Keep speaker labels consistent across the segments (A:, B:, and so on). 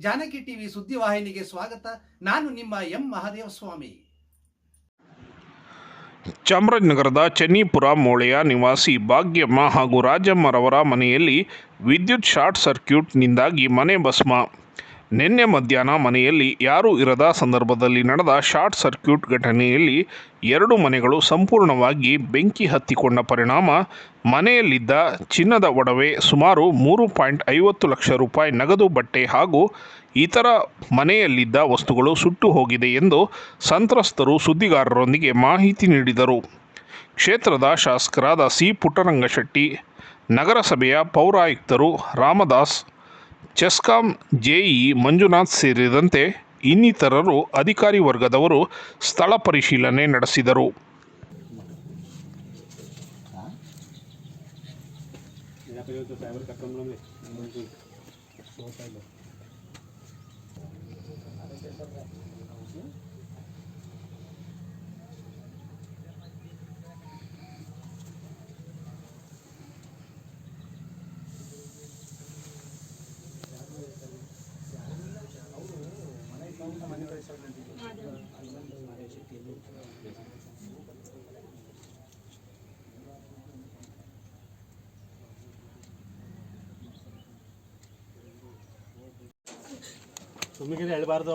A: Janaki TV ಸುದ್ದಿವಾಹಿನಿಗೆ ಸ್ವಾಗತ. ನಾನು ನಿಮ್ಮ ಎಂ ಮಹಾದೇವ ಸ್ವಾಮಿ
B: ಚಾಮರಾಜನಗರದ ಚೆನ್ನಿಪುರ ಮೋಳೆಯ ನಿವಾಸಿ ಭಾಗ್ಯಮ್ಮ ಹಾಗೂ ರಾಜಮ್ಮರವರ ಮನೆಯಲ್ಲಿ ವಿದ್ಯುತ್ ಶಾರ್ಟ್ ಸರ್ಕ್ಯೂಟ್ನಿಂದಾಗಿ ಮನೆ ಭಸ್ಮ. ನಿನ್ನೆ ಮಧ್ಯಾಹ್ನ ಮನೆಯಲ್ಲಿ ಯಾರೂ ಇರದ ಸಂದರ್ಭದಲ್ಲಿ ನಡೆದ ಶಾರ್ಟ್ ಸರ್ಕ್ಯೂಟ್ ಘಟನೆಯಲ್ಲಿ ಎರಡು ಮನೆಗಳು ಸಂಪೂರ್ಣವಾಗಿ ಬೆಂಕಿ ಹತ್ತಿಕೊಂಡ ಪರಿಣಾಮ. ಮನೆಯಲ್ಲಿದ್ದ ಚಿನ್ನದ ಒಡವೆ ಸುಮಾರು ಮೂರು ಪಾಯಿಂಟ್ ಐವತ್ತು ಲಕ್ಷ ರೂಪಾಯಿ ನಗದು ಬಟ್ಟೆ ಹಾಗೂ ಇತರ ಮನೆಯಲ್ಲಿದ್ದ ವಸ್ತುಗಳು ಸುಟ್ಟು ಹೋಗಿದೆ ಎಂದು ಸಂತ್ರಸ್ತರು ಸುದ್ದಿಗಾರರೊಂದಿಗೆ ಮಾಹಿತಿ ನೀಡಿದರು. ಕ್ಷೇತ್ರದ ಶಾಸಕರಾದ ಸಿ ಪುಟ್ಟರಂಗಶೆಟ್ಟಿ, ನಗರಸಭೆಯ ಪೌರಾಯುಕ್ತರು ರಾಮದಾಸ್ ಚೆಸ್ಕಾಂ ಜೆಇ ಮಂಜುನಾಥ್ ಸೇರಿದಂತೆ ಇನ್ನಿತರರು ಅಧಿಕಾರಿ ವರ್ಗದವರು ಸ್ಥಳ ಪರಿಶೀಲನೆ ನಡೆಸಿದರು.
C: ಸುಮ್ಮಿಗಿರಿ ಹೇಳ್ಬಾರ್ದು.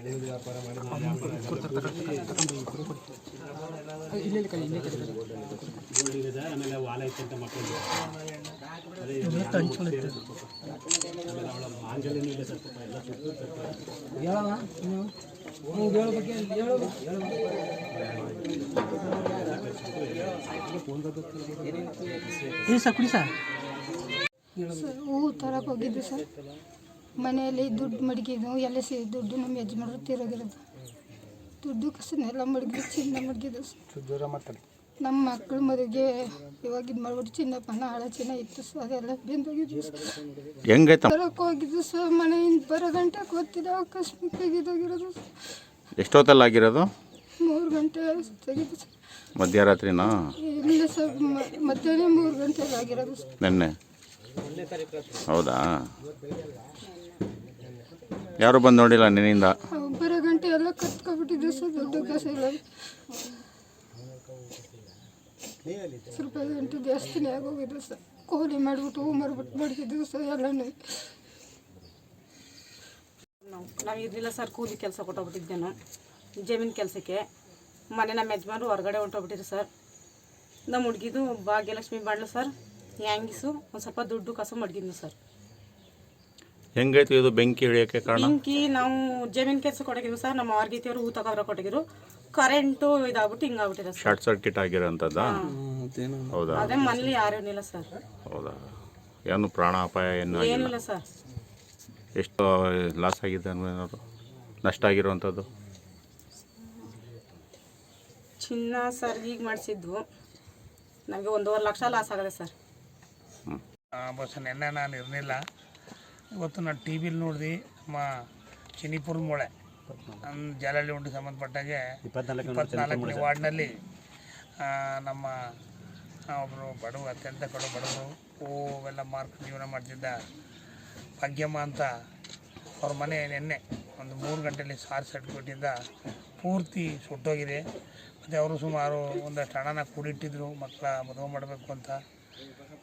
C: ಸುಮ್ಗಿರಿ ಮನೆ ಕಳಕ ಸ್ಥಳನೇ ಇಲ್ಲ ಇದೆ, ಆಮೇಲೆ ವಾಲ ಐತೆ ಅಂತ ಮಕ್ಕಳು ಅದೇ ಇದು ಆಮೇಲೆ ಅವಳ ಮಾಂಗಲ್ಯನೂ ಇದೆ ಸ್ವಲ್ಪ ಎಲ್ಲ ಸುತ್ತು ಸ್ವಲ್ಪ
D: ಸರ್ ಹೂವು ತರಕ್ಕೆ ಹೋಗಿದ್ದು ಸರ್ ಮನೆಯಲ್ಲಿ ದುಡ್ಡು ಮಡಗಿದ್ದು ಎಲ್ಲ ಸಿ ದುಡ್ಡು ನಮ್ಮ ಯಜಮಾನರು ತೀರೋಗಿರೋದು. ದುಡ್ಡು ಕಸನೆಲ್ಲ ಮಡಗಿ ಚಿನ್ನ ಮಡಗಿದ್ದು. ನಮ್ಮ ಮಕ್ಕಳು ಮದುವೆಗೆ ಇವಾಗ ಇದು ಮಾಡ್ಬಿಟ್ಟು ಚಿನ್ನಪ್ಪನ ಹಾಳೆ ಚಿನ್ನ ಇತ್ತು ಸೊ ಅದೆಲ್ಲ ಬೆಂದೋಗಿದ್ವಿ
E: ಹೆಂಗೈತ?
D: ಹೋಗಿದ್ದು ಸೊ ಮನೆಯಿಂದ ಬರೋ ಗಂಟೆ ಗೊತ್ತಿದೆ ಆಕಸ್ಮಿಕ ಇದಾಗಿರೋದು
E: ಎಷ್ಟೊತ್ತಲ್ಲಿ ಆಗಿರೋದು
D: ಮೂರು ಗಂಟೆ ತೆಗಿದ್ದು ಸರ್
E: ಮಧ್ಯರಾತ್ರಿನಾ?
D: ಇಲ್ಲ ಸರ್ ಮ- ಮಧ್ಯಾಹ್ನ ಮೂರು ಗಂಟೆಗೆ ಆಗಿರೋದು ಸರ್
E: ನಿನ್ನೆ. ಹೌದಾ? ಯಾರು ಬಂದು ನೋಡಿಲ್ಲ ನಿನ್ನಿಂದ?
D: ಗಂಟೆ ಎಲ್ಲ ಕತ್ಕೊಬಿಟ್ಟಿದ್ದು ಸರ್ ದೊಡ್ಡ ಕಾಸು ಇಲ್ಲ. ಸ್ವಲ್ಪ ಗಂಟೆ ಜಾಸ್ತಿನೇ ಆಗೋಗಿದ್ರು ಸರ್. ಕೋಲಿ ಮಾಡಿಬಿಟ್ಟು ಹೂ ಮಾಡ್ಬಿಟ್ಟು ಮಡಗಿದ್ದು ಸರ್ ಎಲ್ಲನೂ.
F: ನಾವು ನಾವು ಇರಲಿಲ್ಲ ಸರ್ ಕೂಲಿ ಕೆಲಸ ಕೊಟ್ಟೋಗ್ಬಿಟ್ಟಿದ್ದೇನು. ಜಮೀನು ಕೆಲಸಕ್ಕೆ. ಮನೆ ನಮ್ಮ ಯಜಮಾನ್ರು ಹೊರಗಡೆ ಹೊಂಟೋಗ್ಬಿಟ್ಟಿರಿ ಸರ್. ನಮ್ಮ ಹುಡುಗಿದು ಭಾಗ್ಯಲಕ್ಷ್ಮಿ ಬಾಡ್ಲು ಸರ್ ಹ್ಯಾಂಗಿಸು ಒಂದು ಸ್ವಲ್ಪ ದುಡ್ಡು ಕಸ ಮಡಗಿದ್ನು ಸರ್.
E: ಹೆಂಗೈತು ಇದು ಬೆಂಕಿ ಇಳಿಯೋಕ್ಕೆ ಕಾರಣ?
F: ಬೆಂಕಿ ನಾವು ಜಮೀನ್ ಕೆಲಸ ಕೊಟ್ಟೋಗಿದ್ವು ಸರ್ ನಮ್ಮ ಅವ್ರಿಗೆ ಹೂ ತಗೋರ ಕೊಟ್ಟಿದ್ರು. ಕರೆಂಟು ಇದಾಗ್ಬಿಟ್ಟು ಹಿಂಗಾಗ್ಬಿಟ್ಟಿದೆ ಸರ್.
E: ಶಾರ್ಟ್ ಸರ್ಕ್ಯೂಟ್ ಆಗಿರೋಂಥದ್ದಾ? ಹೌದಾ
F: ಅದೇ ಮನೇಲಿ ಯಾರೇನಿಲ್ಲ ಸರ್.
E: ಹೌದಾ? ಏನು ಪ್ರಾಣಾಪಾಯ ಏನು ಆಗಿಲ್ಲ?
F: ಏನಿಲ್ಲ ಸರ್.
E: ಎಷ್ಟು ಲಾಸ್ ಆಗಿದೆ ಅನ್ನೋದು ನಷ್ಟ ಆಗಿರುವಂಥದ್ದು
F: ಚಿನ್ನ ಸರ್ ಈಗ ಮಾಡಿಸಿದ್ವು. ನನಗೆ ಒಂದೂವರೆ ಲಕ್ಷ ಲಾಸ್ ಆಗಿದೆ ಸರ್.
G: ಬಸ್ ನಿನ್ನೆ ನಾನು ಇರಲಿಲ್ಲ. ಇವತ್ತು ನಾನು ಟಿ ವಿಲಿ ನೋಡಿದೆ ನಮ್ಮ ಚಿನಿಪುರ ಮೊಳೆ. ನಮ್ಮ ಜಾಲಹಳ್ಳಿ ಉಂಡಿ ಸಂಬಂಧಪಟ್ಟಾಗೆ
C: ಇಪ್ಪತ್ನಾಲ್ಕು
G: ಇಪ್ಪತ್ನಾಲ್ಕನೇ ವಾರ್ಡ್ನಲ್ಲಿ ನಮ್ಮ ಒಬ್ಬರು ಬಡವ ಅತ್ಯಂತ ಕಡು ಬಡವರು ಹೂವೆಲ್ಲ ಮಾರ್ಕ್ ಜೀವನ ಮಾಡ್ತಿದ್ದ ಭಾಗ್ಯಮ್ಮ ಅಂತ ಅವ್ರ ಮನೆ ನಿನ್ನೆ ಒಂದು ಮೂರು ಗಂಟೆಯಲ್ಲಿ ಸಾರ್ ಸರ್ಟಿಫಿಕೇಟಿಂದ ಪೂರ್ತಿ ಸುಟ್ಟೋಗಿದೆ. ಮತ್ತು ಅವರು ಸುಮಾರು ಒಂದಷ್ಟು ಹಣನ ಕೂಡಿಟ್ಟಿದ್ರು. ಮಕ್ಕಳ ಮದುವೆ ಮಾಡಬೇಕು ಅಂತ.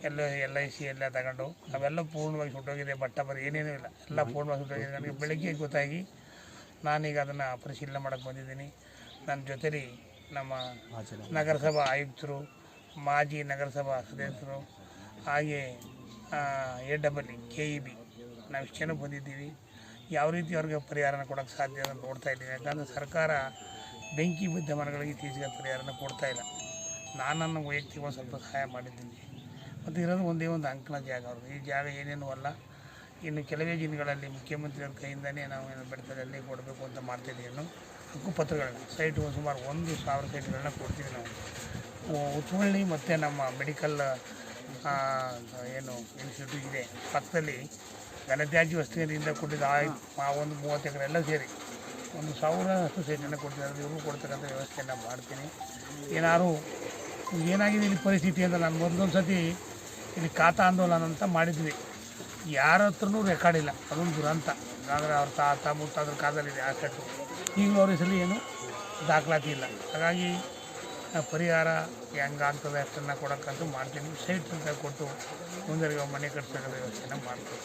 G: ಎಲ್ಲ ಎಲ್ ಐ ಸಿ ಎಲ್ಲ ತಗೊಂಡು ಅವೆಲ್ಲ ಪೂರ್ಣವಾಗಿ ಸುಟ್ಟೋಗಿದೆ, ಬಟ್ಟ ಬರೀ ಏನೇನೂ ಇಲ್ಲ. ಎಲ್ಲ ಪೂರ್ಣವಾಗಿ ಸುಟ್ಟೋಗಿದೆ. ನನಗೆ ಬೆಳಗ್ಗೆ ಗೊತ್ತಾಗಿ ನಾನೀಗ ಅದನ್ನು ಪರಿಶೀಲನೆ ಮಾಡಕ್ಕೆ ಬಂದಿದ್ದೀನಿ. ನನ್ನ ಜೊತೆಲಿ ನಮ್ಮ ನಗರಸಭಾ ಆಯುಕ್ತರು, ಮಾಜಿ ನಗರಸಭಾ ಸದಸ್ಯರು, ಹಾಗೆ A double K E B ನಾವು ಇಷ್ಟು ಜನ ಬಂದಿದ್ದೀವಿ. ಯಾವ ರೀತಿ ಅವ್ರಿಗೆ ಪರಿಹಾರನ ಕೊಡೋಕ್ಕೆ ಸಾಧ್ಯ ಅಂತ ನೋಡ್ತಾ ಇದ್ದೀನಿ ಯಾಕಂದರೆ ಸರ್ಕಾರ ಬೆಂಕಿ ಬಿದ್ದ ಮನೆಗಳಿಗೆ ಇತ್ತೀಚೆಗೆ ಪರಿಹಾರನ ಕೊಡ್ತಾ ಇಲ್ಲ. ನಾನು ನನ್ನ ವೈಯಕ್ತಿಕವಾಗಿ ಸ್ವಲ್ಪ ಸಹಾಯ ಮಾಡಿದ್ದೀನಿ. ಮತ್ತು ಇರೋದು ಒಂದೇ ಒಂದು ಅಂಕಣ ಜಾಗ ಅವರು ಈ ಜಾಗ ಏನೇನು ಅಲ್ಲ. ಇನ್ನು ಕೆಲವೇ ದಿನಗಳಲ್ಲಿ ಮುಖ್ಯಮಂತ್ರಿಯವ್ರ ಕೈಯಿಂದನೇ ನಾವು ಏನು ಬೆಟ್ಟದಲ್ಲಿ ಕೊಡಬೇಕು ಅಂತ ಮಾಡ್ತಿದ್ದೀವಿ. ಇನ್ನು ಹಕ್ಕುಪತ್ರಗಳನ್ನ ಸೈಟು ಸುಮಾರು ಒಂದು ಸಾವಿರ ಸೈಟ್ಗಳನ್ನ ಕೊಡ್ತೀವಿ ನಾವು. ಉ- ಉತ್ವಳ್ಳಿ ಮತ್ತು ನಮ್ಮ ಮೆಡಿಕಲ್ ಏನು ಇನ್ಸ್ಟಿಟ್ಯೂಟ್ ಇದೆ. ಪಕ್ಕದಲ್ಲಿ ಘನತ್ಯಾಜ್ಯ ವಸ್ತುವಿನಿಂದ ಕೊಟ್ಟಿದ್ದ ಆ- ಒಂದು ಮೂವತ್ತು ಎಕರೆ ಎಲ್ಲ ಸೇರಿ ಒಂದು ಸಾವಿರಷ್ಟು ಸೈಟನ್ನು ಕೊಡ್ತಿದ್ದಾರೆ ಇವರು ಕೊಡ್ತಕ್ಕಂಥ ವ್ಯವಸ್ಥೆಯನ್ನು ಮಾಡ್ತೀನಿ. ಏನಾದ್ರು ಏನಾಗಿದೆ ಇಲ್ಲಿ ಪರಿಸ್ಥಿತಿ ಅಂತ ನಾನು ಒಂದೊಂದು ಸತಿ ಇಲ್ಲಿ ಖಾತಾ ಆಂದೋಲನ ಅಂತ ಮಾಡಿದ್ವಿ. ಯಾರ ಹತ್ರನೂ ರೆಕಾರ್ಡ್ ಇಲ್ಲ. ಅದೊಂದು ದುರಂತ. ಅಂದರೆ ಅವ್ರ ತಾತ ಮುತ್ತಾದ್ರ ಕಾದಲ್ಲಿದೆ ಆ ಕಟ್ಟು. ಈಗಲೂ ಅವ್ರ ಹೆಸರಲ್ಲಿ ಏನು ದಾಖಲಾತಿ ಇಲ್ಲ. ಹಾಗಾಗಿ ಪರಿಹಾರ ಹೆಂಗಾಗ್ತದೆ ಅಷ್ಟನ್ನು ಕೊಡೋಕ್ಕಂತೂ ಮಾಡ್ತೀನಿ. ಸೈಟ್ ಅಂತ ಕೊಟ್ಟು ಮುಂದರಿಗೆ ಮನೆ ಕಟ್ಸೋಕೆ ವ್ಯವಸ್ಥೆನ ಮಾಡ್ತೀನಿ.